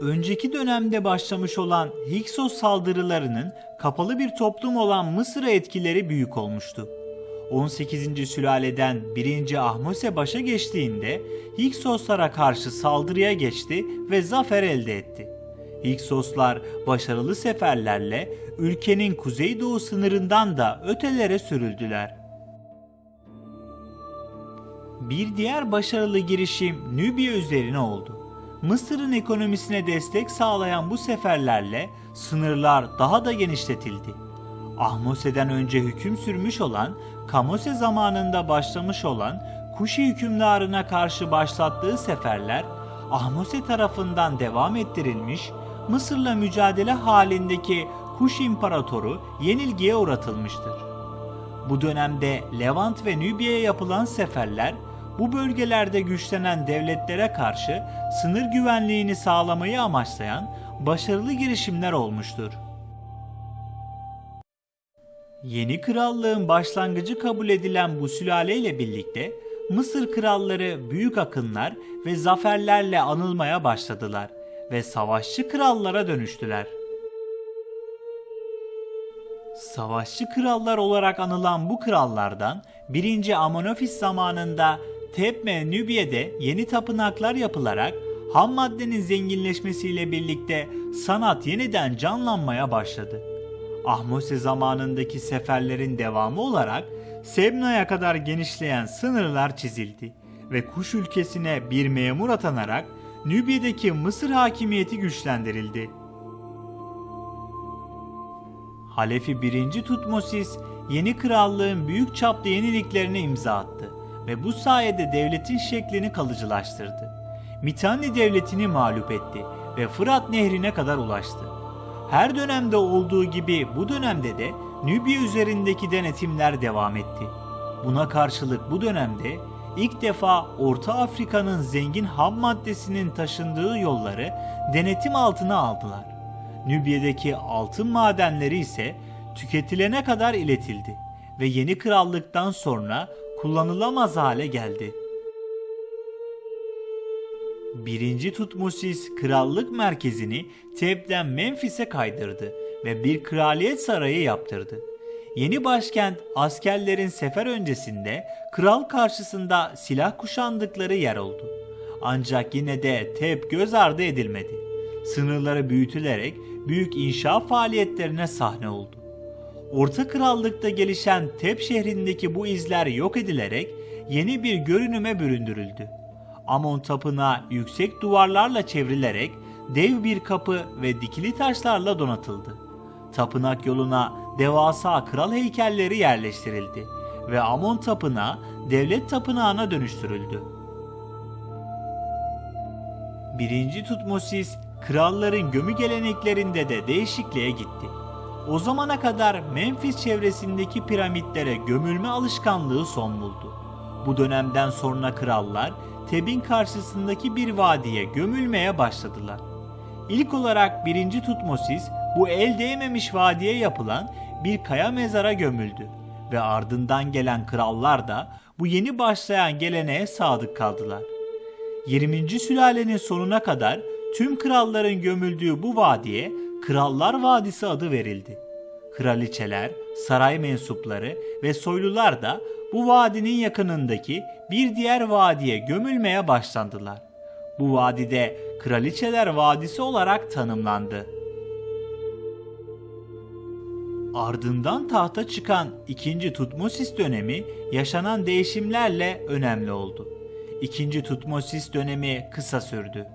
Önceki dönemde başlamış olan Hyksos saldırılarının kapalı bir toplum olan Mısır'a etkileri büyük olmuştu. 18. sülaleden 1. Ahmose başa geçtiğinde Hyksoslara karşı saldırıya geçti ve zafer elde etti. Hyksoslar başarılı seferlerle ülkenin kuzeydoğu sınırından da ötelere sürüldüler. Bir diğer başarılı girişim Nübya üzerine oldu. Mısır'ın ekonomisine destek sağlayan bu seferlerle sınırlar daha da genişletildi. Ahmose'den önce hüküm sürmüş olan, Kamose zamanında başlamış olan Kuşi hükümdarına karşı başlattığı seferler Ahmose tarafından devam ettirilmiş, Mısır'la mücadele halindeki Kuş İmparatoru yenilgiye uğratılmıştır. Bu dönemde Levant ve Nübya'ya yapılan seferler bu bölgelerde güçlenen devletlere karşı sınır güvenliğini sağlamayı amaçlayan başarılı girişimler olmuştur. Yeni krallığın başlangıcı kabul edilen bu sülaleyle birlikte Mısır kralları büyük akınlar ve zaferlerle anılmaya başladılar ve savaşçı krallara dönüştüler. Savaşçı krallar olarak anılan bu krallardan 1. Amonofis zamanında Tebme Nübye'de yeni tapınaklar yapılarak ham maddenin zenginleşmesiyle birlikte sanat yeniden canlanmaya başladı. Ahmose zamanındaki seferlerin devamı olarak Sebna'ya kadar genişleyen sınırlar çizildi ve Kuş ülkesine bir memur atanarak Nübye'deki Mısır hakimiyeti güçlendirildi. Halefi 1. Tutmosis yeni krallığın büyük çaplı yeniliklerine imza attı ve bu sayede devletin şeklini kalıcılaştırdı. Mitanni devletini mağlup etti ve Fırat nehrine kadar ulaştı. Her dönemde olduğu gibi bu dönemde de Nübya üzerindeki denetimler devam etti. Buna karşılık bu dönemde ilk defa Orta Afrika'nın zengin ham maddesinin taşındığı yolları denetim altına aldılar. Nübya'daki altın madenleri ise tüketilene kadar iletildi ve yeni krallıktan sonra kullanılamaz hale geldi. 1. Tutmosis krallık merkezini Teb'den Memphis'e kaydırdı ve bir kraliyet sarayı yaptırdı. Yeni başkent askerlerin sefer öncesinde kral karşısında silah kuşandıkları yer oldu. Ancak yine de Teb göz ardı edilmedi. Sınırları büyütülerek büyük inşa faaliyetlerine sahne oldu. Orta Krallık'ta gelişen Tep şehrindeki bu izler yok edilerek yeni bir görünüme büründürüldü. Amon tapınağı yüksek duvarlarla çevrilerek dev bir kapı ve dikili taşlarla donatıldı. Tapınak yoluna devasa kral heykelleri yerleştirildi ve Amon tapınağı devlet tapınağına dönüştürüldü. 1. Tutmosis kralların gömü geleneklerinde de değişikliğe gitti. O zamana kadar Memphis çevresindeki piramitlere gömülme alışkanlığı son buldu. Bu dönemden sonra krallar Teb'in karşısındaki bir vadiye gömülmeye başladılar. İlk olarak 1. Tutmosis bu el değmemiş vadiye yapılan bir kaya mezara gömüldü ve ardından gelen krallar da bu yeni başlayan geleneğe sadık kaldılar. 20. sülalenin sonuna kadar tüm kralların gömüldüğü bu vadiye Krallar Vadisi adı verildi. Kraliçeler, saray mensupları ve soylular da bu vadinin yakınındaki bir diğer vadiye gömülmeye başlandılar. Bu vadide Kraliçeler Vadisi olarak tanımlandı. Ardından tahta çıkan 2. Tutmosis dönemi yaşanan değişimlerle önemli oldu. 2. Tutmosis dönemi kısa sürdü.